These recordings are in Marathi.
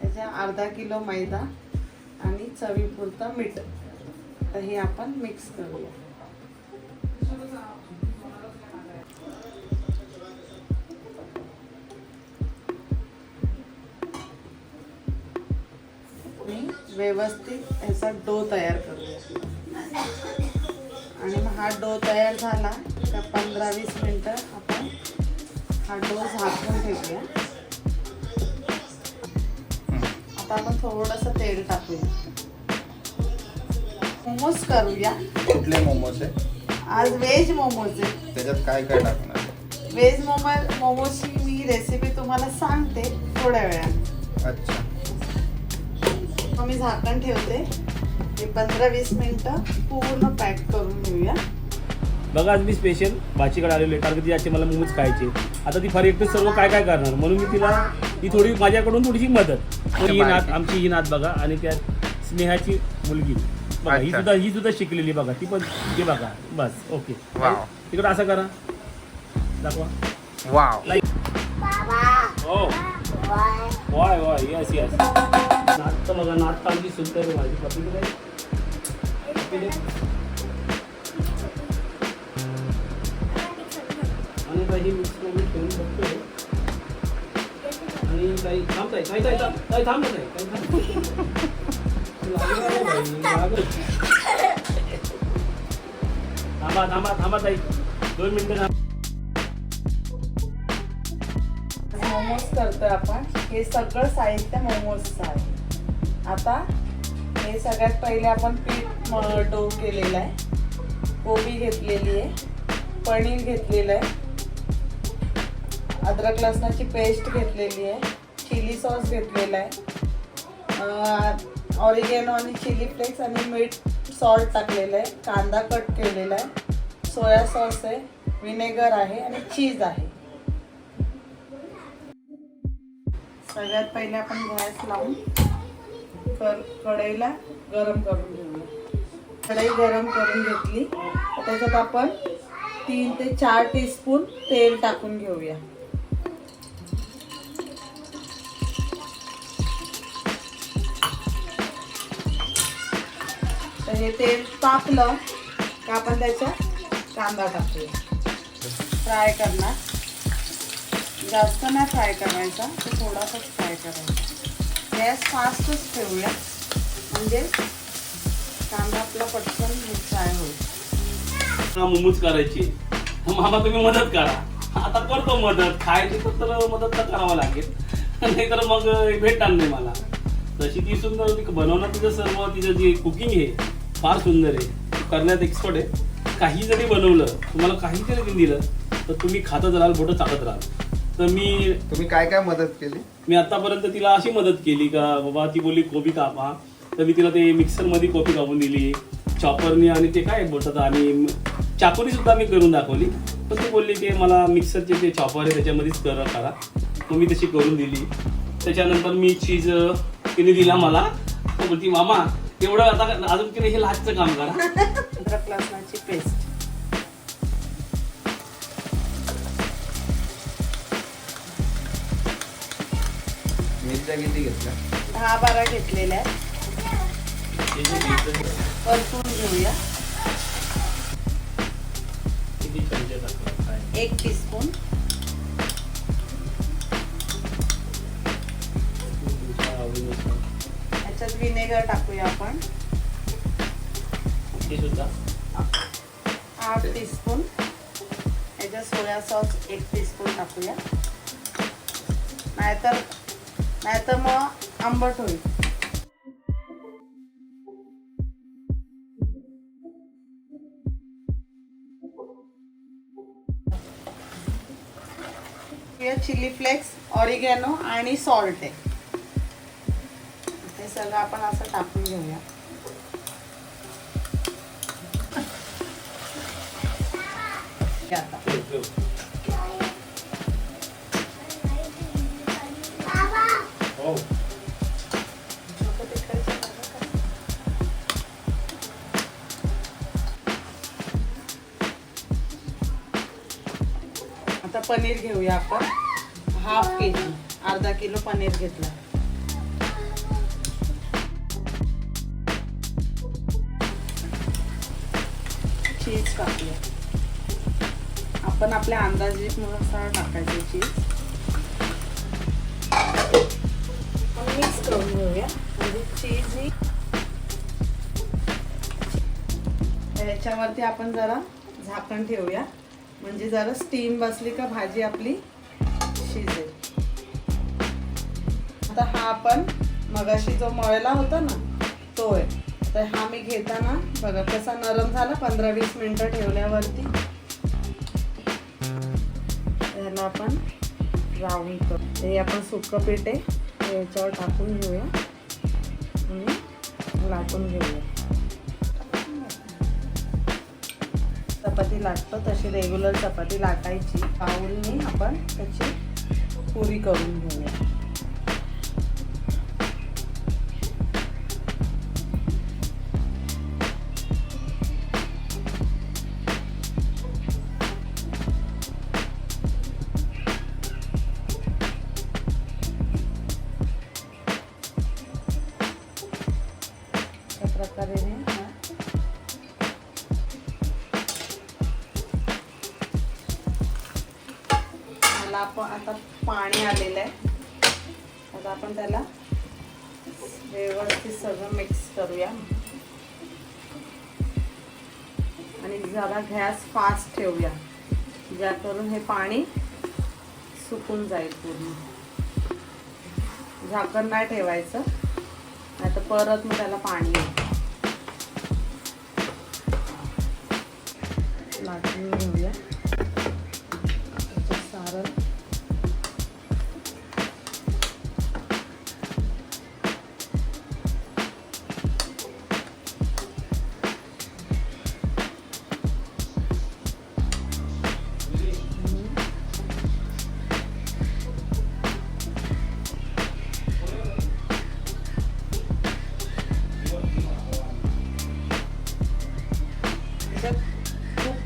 त्याच्या अर्धा किलो मैदा आणि चवीपुरतं मीठ. तर हे आपण मिक्स करूया. व्यवस्थित ह्याचा डो तयार करूया. आणि मग हा डो तयार झाला का पंधरा वीस मिनटं आपण हा डो झाकून ठेवूया. आता आपण थोडंसं तेल टाकूया. मोमोज करूया. कुठले मोमोज आहे? आज व्हेज मोमोज आहे. त्याच्यात काय काय टाकणार? व्हेज मोमो मोमोजची मी रेसिपी तुम्हाला सांगते थोड्या वेळाने अच्छा. मग मी झाकण ठेवते. हे पंधरा वीस मिनिटं पूर्ण पॅक करून घेऊया. बघा आज मी स्पेशल भाचीकडे आलेलो आहे. कारण की आजचे मला मोमोज खायचे आता ती फार एकटं सर्व काय काय करणार? म्हणून मी तिला ही थोडी माझ्याकडून थोडीशी मदत. तर ही नात आमची ही नात बघा आणि त्या स्नेहाची मुलगी. बघा ही अच्छा. सुद्धा ही सुद्धा शिकलेली बघा. ती पण ती बघा. बस ओके. वाव. तिकडं असं करा. दाखवा. वाव. लाईक हो. वाय वाय. येस येस नात तर बघा नात तर आमची सुंदर आहे माझी. काही मिक्स करून ठेवून बघतोय. आणि काही थांब ताई काही काही काही थांब नाही काही थांब लागलं नाही. थांबा थांबा थांबा ताई. दोन मिनिटं थांब. मोमोज करतोय आपण. हे सगळं साहित्य मोमोजचं आहे. आता हे सगळ्यात पहिले आपण पीठ डो केलेलं आहे. कोबी घेतलेली आहे. पनीर घेतलेलं आहे. अद्रक लसणाची पेस्ट घेतलेली आहे. चिली सॉस घेतलेला आहे. ऑरिगेनो आणि चिली फ्लेक्स आणि मीठ सॉल्ट टाकलेलं आहे. कांदा कट केलेला आहे. सोया सॉस आहे. विनेगर आहे आणि चीज आहे. सगळ्यात पहिले आपण गॅस लावून कर कढईला गरम करून घेऊया. कढई गरम करून घेतली. त्याच्यात आपण तीन ते चार टीस्पून तेल टाकून घेऊया. म्हणजे हे तेल तापलं का आपण त्याचा कांदा टाकूया. फ्राय करणार. जास्त नाही फ्राय करायचा तर थोडासाच फ्राय करायचा. गॅस फास्टच ठेवूया. म्हणजे कांदा आपला पटकन फ्राय होईल. हा मोमोज करायची. मामा तुम्ही मदत करा. आता करतो मदत. खायची तर मदत तर करावं लागेल. नाही तर मग भेटणार नाही मला. तशी ती सुंदर बनवणं तिचं सर्व तिचं जे कुकिंग आहे फार सुंदर आहे. करण्यात एक्सपर्ट आहे. काही जरी बनवलं तुम्हाला काही जरी दिलं तर तुम्ही खातच राहाल बोटं चालत राहाल. तर मी तुम्ही काय काय मदत केली? मी आतापर्यंत तिला अशी मदत केली का बाबा ती बोलली कोबी कापा. तर मी तिला ते मिक्सरमध्ये कोबी कापून दिली चॉपरनी आणि ते काय बोलतात आणि चाकोरी सुद्धा मी करून दाखवली. पण ती बोलली की मला मिक्सरचे ते चॉपर आहे त्याच्यामध्येच कर करा. मग मी तशी करून दिली. त्याच्यानंतर मी चीज तिने दिला मला. तो बोलती मामा एवढं आता अजून तिने हे लास्टचं काम करा. अद्रक लसणाची पेस्ट मिरच्या किती घेतल्या? दहा बारा घेतलेल्या हे परतून घेऊया. किती चमचे टाकतात काय? एक टीस्पून तुमच्या आवडीनुसार याच्यात विनेगर टाकूया आपण. सुद्धा. हाफ टीस्पून याच्यात सोया सॉस एक टीस्पून टाकूया. नाहीतर नाहीतर मग आंबट होईल. चिली फ्लेक्स ऑरिगॅनो आणि सॉल्ट आहे. सगळं आपण असं टाकून घेऊया. आता. आता पनीर घेऊया आपण. हाफ के जी अर्धा किलो पनीर घेतला. टाकूया. आपण आपल्या अंदाजेनुसार टाकायचे चीज. मिक्स करून घेऊया. म्हणजे चीज ही याच्यावरती आपण जरा झाकण ठेवूया. म्हणजे जरा स्टीम बसली का भाजी आपली शिजेल. आता हा आपण मगाशी जो मळला होता ना तो आहे तर हा मी घेताना बघा कसा नरम झाला पंधरा वीस मिनटं ठेवल्यावरती. त्याला आपण राऊंड करू. हे आपण सुकं पीठ आहे ते याच्यावर टाकून घेऊया. आणि लाटून घेऊया. चपाती लाटतो तशी रेग्युलर चपाती लाटायची. पाऊलनी आपण त्याची पुरी करून घेऊया. आता पाणी आलेलं आहे. आता आपण त्याला व्यवस्थित सगळं मिक्स करूया. आणि जरा गॅस फास्ट ठेवूया ज्या करून हे पाणी सुकून जाईल पूर्ण. झाकण नाही ठेवायचं नाही तर परत मग त्याला पाणी येईल. लाटून घेऊया.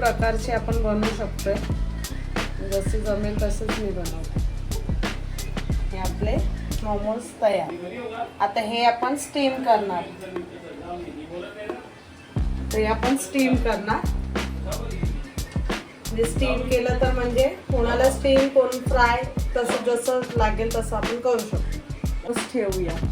प्रकारचे आपण बनवू शकतोय. जसे जमेल तसेच मी बनवते. हे आपले मोमोज तयार. आता हे आपण स्टीम करणार. तर हे आपण स्टीम करणार. म्हणजे स्टीम केलं तर म्हणजे कोणाला स्टीम कोण फ्राय तसं जसं लागेल तसं आपण करू शकतो. ठेवूया.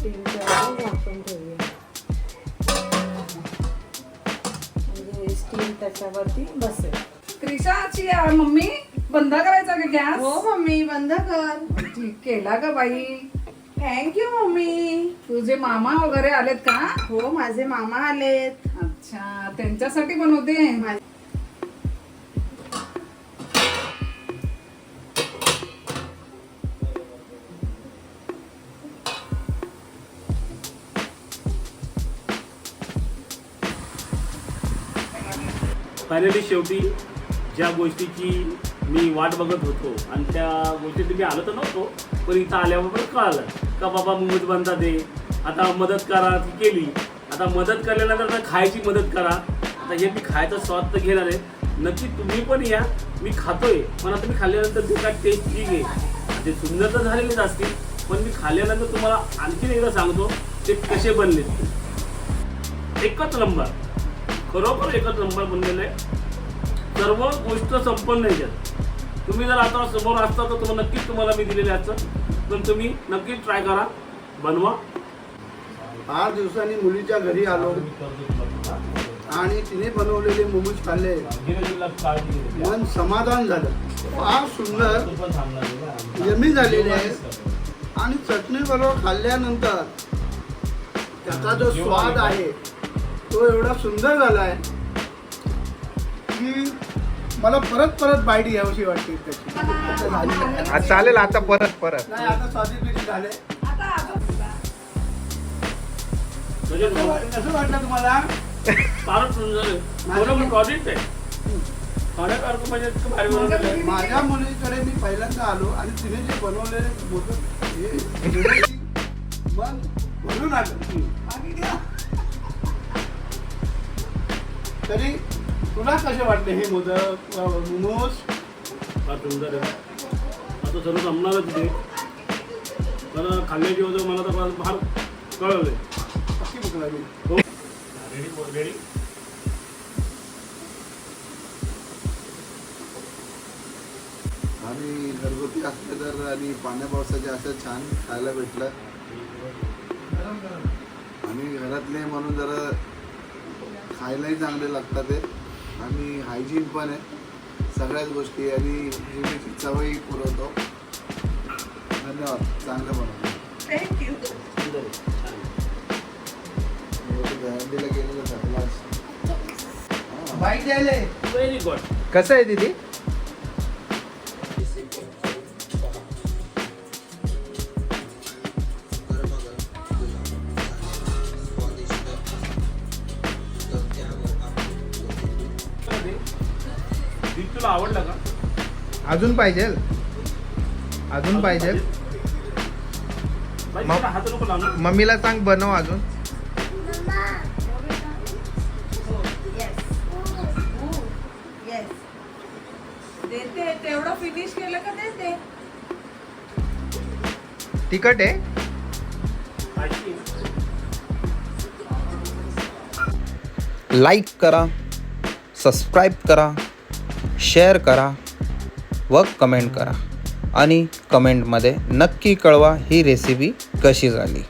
स्टीमच्या वरती झाकून ठेवूया म्हणजे स्टीम त्याच्यावरती बसेल क्रिशाची मम्मी बंद करायचा का गॅस? हो मम्मी बंद कर. ठीक केला का बाई. Thank you mummy. तुझे मामा वगैरे आलेत का? हो माझे मामा आलेत. अच्छा त्यांच्यासाठी बनवते. माझे फायनली शेवटी ज्या गोष्टीची मी वाट बघत होतो आणि त्या गोष्टीत मी आलो तर नव्हतो पण इथं आल्यावर पण कळालं का बाबा मुंबईत बनता दे. आता मदत करा ती केली. आता मदत केल्यानंतर आता खायची मदत करा. आता हे मी खायचा स्वाद तर घेणार आहे. नक्की तुम्ही पण या. मी खातोय. पण आता मी खाल्ल्यानंतर ते काय टेस्ट ठीक आहे. ते सुंदर तर झालेलेच असतील पण मी खाल्ल्यानंतर तुम्हाला आणखीन एकदा सांगतो ते कसे बनले एकच नंबर खरोखर एकच नंबर बनलेलं आहे. सर्व गोष्ट संपन्न आहे तुम्ही जर आता समोर असता तर तुम्हाला नक्कीच तुम्हाला मी दिलेले असतं पण तुम्ही नक्कीच ट्राय करा. बनवा. आठ दिवसांनी मुलीच्या घरी आलो. आणि तिने बनवलेले मोमोज खाल्ले. मन समाधान झालं. फार सुंदर. यमी झालेली आहे. आणि चटणी बरोबर खाल्ल्यानंतर त्याचा जो स्वाद आहे तो एवढा सुंदर झाला आहे की मला परत परत बाईट घ्यावीशी वाटते त्याची. आज चालेल आता परत परत नाही आता स्वादिष्ट झाले आता अजून म्हणजे कसं वाटलं तुम्हाला फारच सुंदर आहे बरोबर प्रॉडक्ट आहे म्हणजे माझ्या मुलीकडे मी पहिल्यांदा आलो आणि तिने जे बनवलेले मोदक हे भरून आलं. तरी तुला कसे वाटले हे मोदक? मोमोज? फार सुंदर आहे. आता सर्व जमणारच ते मला खाल्ल्याची होतं मला तर फार- कळवलं पक्की भूक लागली. हो. रेडी रेडी आणि घरगुती असले तर आणि पाण्या पावसाचे असं छान खायला भेटलं. आणि घरातले म्हणून जरा खायलाही चांगले लागतात ते आणि हायजीन पण आहे. सगळ्याच गोष्टी आणि जिभेची चवही पुरवतो. धन्यवाद. चांगलं बनवलं. थँक्यू दहंडीला गेलेलं द्यायला व्हेरी गुड कसं आहे दीदी? तुला आवडला का? अजून पाहिजे. अजून पाहिजे. बाई, मग- तुला हात नको लावू. मम्मीला सांग बनव अजून. येस देते तेवढं फिनिश केलं का देते तिखट आहे. माहिती आहे. लाईक करा सबस्क्राईब करा. शेअर करा व कमेंट करा. आणि कमेंटमध्ये नक्की कळवा ही रेसिपी कशी झाली.